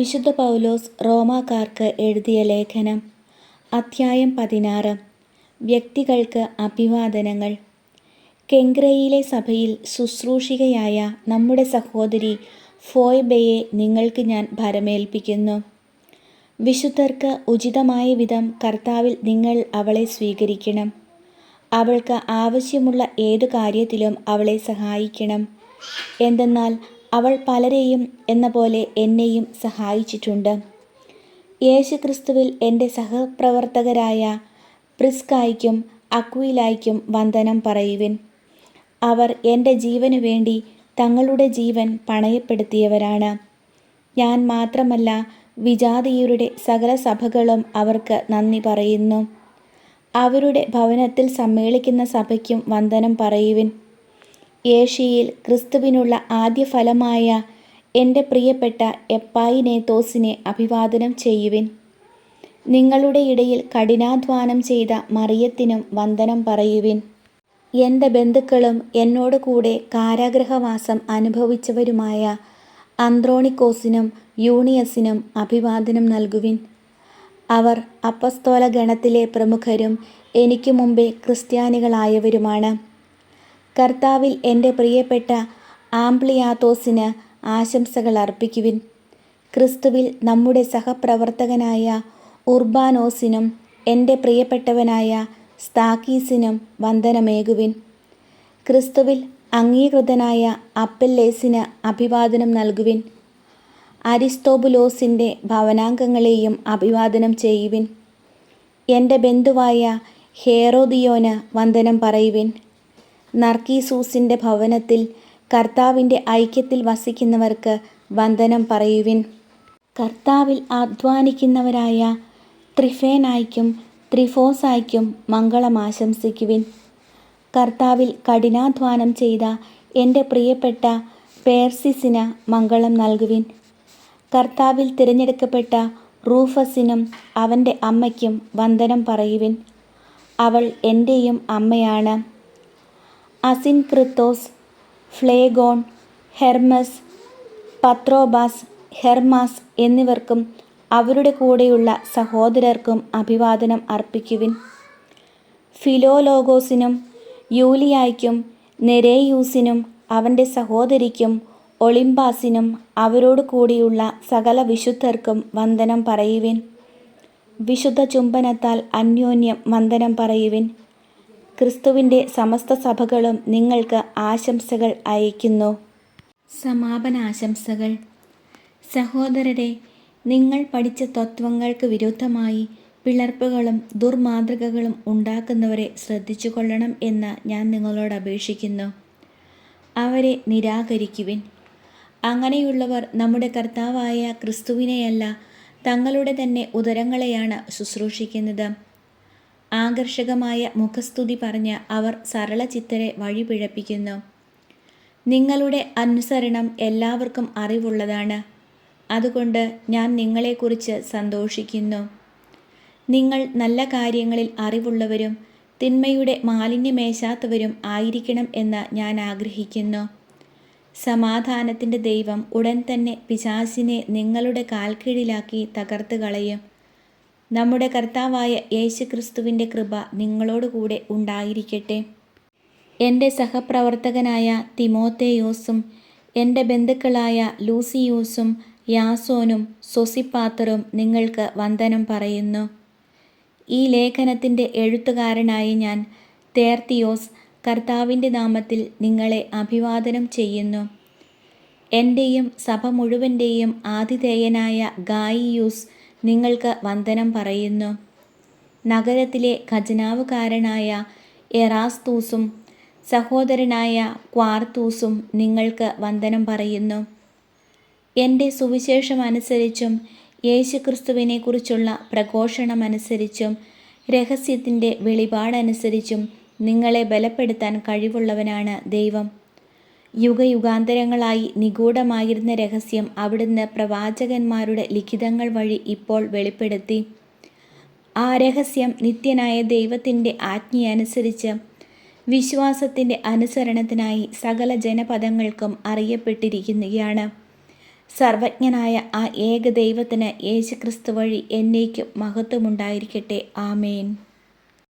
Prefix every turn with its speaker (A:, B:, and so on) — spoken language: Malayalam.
A: വിശുദ്ധ പൗലോസ് റോമാക്കാർക്ക് എഴുതിയ ലേഖനം അധ്യായം പതിനാറ് വ്യക്തികൾക്ക് അഭിവാദനങ്ങൾ കെങ്ക്രയിലെ സഭയിൽ ശുശ്രൂഷികയായ നമ്മുടെ സഹോദരി ഫോയ്ബയെ നിങ്ങൾക്ക് ഞാൻ ഭരമേൽപ്പിക്കുന്നു വിശുദ്ധർക്ക് ഉചിതമായ വിധം കർത്താവിൽ നിങ്ങൾ അവളെ സ്വീകരിക്കണം അവൾക്ക് ആവശ്യമുള്ള ഏതു കാര്യത്തിലും അവളെ സഹായിക്കണം എന്തെന്നാൽ അവൾ പലരെയും എന്ന പോലെ എന്നെയും സഹായിച്ചിട്ടുണ്ട് യേശുക്രിസ്തുവിൽ എൻ്റെ സഹപ്രവർത്തകരായ പ്രിസ്കായ്ക്കും അക്വിലായ്ക്കും വന്ദനം പറയുവിൻ അവർ എൻ്റെ ജീവനു വേണ്ടി തങ്ങളുടെ ജീവൻ പണയപ്പെടുത്തിയവരാണ് ഞാൻ മാത്രമല്ല വിജാതിയുടെ സകല സഭകളും അവർക്ക് നന്ദി പറയുന്നു അവരുടെ ഭവനത്തിൽ സമ്മേളിക്കുന്ന സഭയ്ക്കും വന്ദനം പറയുവിൻ ഏഷ്യയിൽ ക്രിസ്തുവിനുള്ള ആദ്യ ഫലമായ എൻ്റെ പ്രിയപ്പെട്ട എപ്പായിനേത്തോസിനെ അഭിവാദനം ചെയ്യുവിൻ നിങ്ങളുടെ ഇടയിൽ കഠിനാധ്വാനം ചെയ്ത മറിയത്തിനും വന്ദനം പറയുവിൻ എൻ്റെ ബന്ധുക്കളും എന്നോട് കൂടെ കാരാഗ്രഹവാസം അനുഭവിച്ചവരുമായ അന്ത്രോണിക്കോസിനും യൂണിയസിനും അഭിവാദനം നൽകുവിൻ അവർ അപ്പസ്തോല ഗണത്തിലെ പ്രമുഖരും എനിക്ക് മുമ്പേ ക്രിസ്ത്യാനികളായവരുമാണ് കർത്താവിൽ എൻ്റെ പ്രിയപ്പെട്ട ആംപ്ലിയാത്തോസിന് ആശംസകൾ അർപ്പിക്കുവിൻ ക്രിസ്തുവിൽ നമ്മുടെ സഹപ്രവർത്തകനായ ഉർബാനോസിനും എൻ്റെ പ്രിയപ്പെട്ടവനായ സ്താക്കീസിനും വന്ദനമേകുവിൻ ക്രിസ്തുവിൽ അംഗീകൃതനായ അപ്പല്ലേസിന് അഭിവാദനം നൽകുവിൻ അരിസ്തോബുലോസിൻ്റെ ഭവനാംഗങ്ങളെയും അഭിവാദനം ചെയ്യുവിൻ എൻ്റെ ബന്ധുവായ ഹേറോദിയോന് വന്ദനം പറയുവിൻ നർക്കീസൂസിൻ്റെ ഭവനത്തിൽ കർത്താവിൻ്റെ ഐക്യത്തിൽ വസിക്കുന്നവർക്ക് വന്ദനം പറയുവിൻ കർത്താവിൽ അധ്വാനിക്കുന്നവരായ ത്രിഫേനായ്ക്കും ത്രിഫോസായ്ക്കും മംഗളം ആശംസിക്കുവിൻ കർത്താവിൽ കഠിനാധ്വാനം ചെയ്ത എൻ്റെ പ്രിയപ്പെട്ട പേർസിസിന് മംഗളം നൽകുവിൻ കർത്താവിൽ തിരഞ്ഞെടുക്കപ്പെട്ട റൂഫസിനും അവൻ്റെ അമ്മയ്ക്കും വന്ദനം പറയുവിൻ അവൾ എൻ്റെയും അമ്മയാണ് അസിൻക്രിത്തോസ് ഫ്ലേഗോൺ ഹെർമസ് പത്രോബാസ് ഹെർമാസ് എന്നിവർക്കും അവരുടെ കൂടെയുള്ള സഹോദരർക്കും അഭിവാദനം അർപ്പിക്കുവിൻ ഫിലോലോഗോസിനും യൂലിയായ്ക്കും നെരേയൂസിനും അവൻ്റെ സഹോദരിക്കും ഒളിമ്പാസിനും അവരോട് കൂടിയുള്ള സകല വിശുദ്ധർക്കും വന്ദനം പറയുവിൻ വിശുദ്ധ ചുംബനത്താൽ അന്യോന്യം വന്ദനം പറയുവിൻ ക്രിസ്തുവിൻ്റെ സമസ്ത സഭകളും നിങ്ങൾക്ക് ആശംസകൾ അയക്കുന്നു
B: ആശംസകൾ സഹോദരരെ നിങ്ങൾ പഠിച്ച തത്വങ്ങൾക്ക് വിരുദ്ധമായി പിളർപ്പുകളും ദുർമാതൃകകളും ഉണ്ടാക്കുന്നവരെ ശ്രദ്ധിച്ചു കൊള്ളണം എന്ന് ഞാൻ നിങ്ങളോട് അപേക്ഷിക്കുന്നു അവരെ നിരാകരിക്കുവിൻ അങ്ങനെയുള്ളവർ നമ്മുടെ കർത്താവായ ക്രിസ്തുവിനെയല്ല തങ്ങളുടെ തന്നെ ഉദരങ്ങളെയാണ് ശുശ്രൂഷിക്കുന്നത് ആകർഷകമായ മുഖസ്തുതി പറഞ്ഞ് അവർ സരളചിത്തരെ വഴിപിഴപ്പിക്കുന്നു നിങ്ങളുടെ അനുസരണം എല്ലാവർക്കും അറിവുള്ളതാണ് അതുകൊണ്ട് ഞാൻ നിങ്ങളെക്കുറിച്ച് സന്തോഷിക്കുന്നു നിങ്ങൾ നല്ല കാര്യങ്ങളിൽ അറിവുള്ളവരും തിന്മയുടെ മാലിന്യമേശാത്തവരും ആയിരിക്കണം എന്ന് ഞാൻ ആഗ്രഹിക്കുന്നു സമാധാനത്തിൻ്റെ ദൈവം ഉടൻ തന്നെ പിശാസിനെ നിങ്ങളുടെ കാൽക്കീഴിലാക്കി തകർത്ത് കളയും നമ്മുടെ കർത്താവായ യേശുക്രിസ്തുവിൻ്റെ കൃപ നിങ്ങളോടുകൂടെ ഉണ്ടായിരിക്കട്ടെ എൻ്റെ സഹപ്രവർത്തകനായ തിമോത്തേയോസും എൻ്റെ ബന്ധുക്കളായ ലൂസിയോസും യാസോനും സൊസിപ്പാത്തറും നിങ്ങൾക്ക് വന്ദനം പറയുന്നു ഈ ലേഖനത്തിൻ്റെ എഴുത്തുകാരനായ ഞാൻ തേർത്തിയോസ് കർത്താവിൻ്റെ നാമത്തിൽ നിങ്ങളെ അഭിവാദനം ചെയ്യുന്നു എൻ്റെയും സഭ മുഴുവൻ്റെയും ആതിഥേയനായ ഗായിയൂസ് നിങ്ങൾക്ക് വന്ദനം പറയുന്നു നഗരത്തിലെ ഖജനാവുകാരനായ എറാസ്തൂസും സഹോദരനായ ക്വാർത്തൂസും നിങ്ങൾക്ക് വന്ദനം പറയുന്നു എൻ്റെ സുവിശേഷം അനുസരിച്ചും യേശുക്രിസ്തുവിനെക്കുറിച്ചുള്ള പ്രഘോഷണമനുസരിച്ചും രഹസ്യത്തിൻ്റെ വെളിപാടനുസരിച്ചും നിങ്ങളെ ബലപ്പെടുത്താൻ കഴിവുള്ളവനാണ് ദൈവം യുഗയുഗാന്തരങ്ങളായി നിഗൂഢമായിരുന്ന രഹസ്യം അവിടുന്ന് പ്രവാചകന്മാരുടെ ലിഖിതങ്ങൾ വഴി ഇപ്പോൾ വെളിപ്പെടുത്തി ആ രഹസ്യം നിത്യനായ ദൈവത്തിൻ്റെ ആജ്ഞയനുസരിച്ച് വിശ്വാസത്തിൻ്റെ അനുസരണത്തിനായി സകല ജനപദങ്ങൾക്കും അറിയപ്പെട്ടിരിക്കുകയാണ് സർവജ്ഞനായ ആ ഏക ദൈവത്തിന് യേശുക്രിസ്തു വഴി എന്നേക്കും മഹത്വമുണ്ടായിരിക്കട്ടെ ആമേൻ